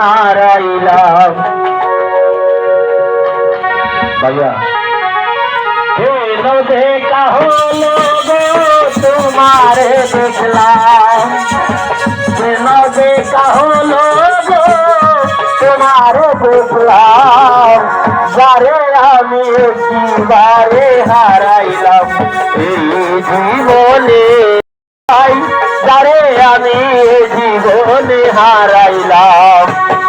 হারাইলাম ভাইয়া। দেখা হলো তোমারে দেখলাম। দেখা হলো তোমারে দেখলাম। যারে আমি একেবারে হারাইলাম এই জীবনে যারে আমি জীবনে হারাইলাম। love.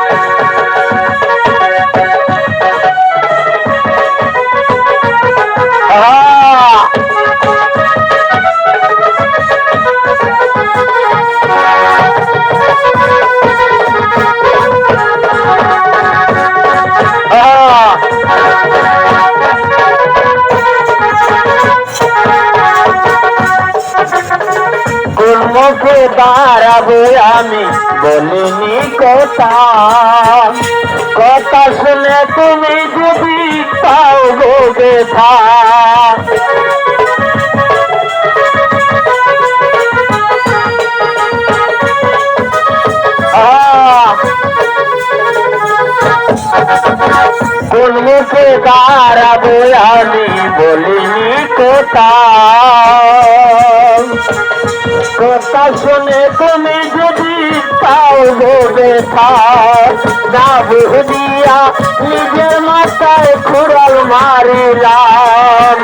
মুখে দাঁড়াবো আমি? বলিনি কথা। কথা শুনে তুমি যদি পাও গো ব্যথা! কোন দাঁড়াবো আমি? বলিনি কথা। কথা শুনে তুমি যদি পাও ব্যথা না বুঝিয়া নিজের মাথায় খুড়াল মারিলাম।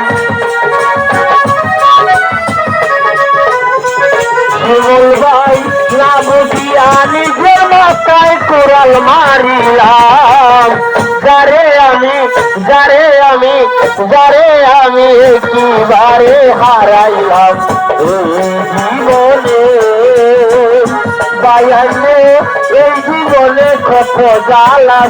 ভাই, না নিজের মাথায় কোরাল মারিলাম। যারে আমি, যারে আমি যারে আমি একেবারে হারাইলাম। এই জীবনে বাইরে এই জীবনে কত জ্বালা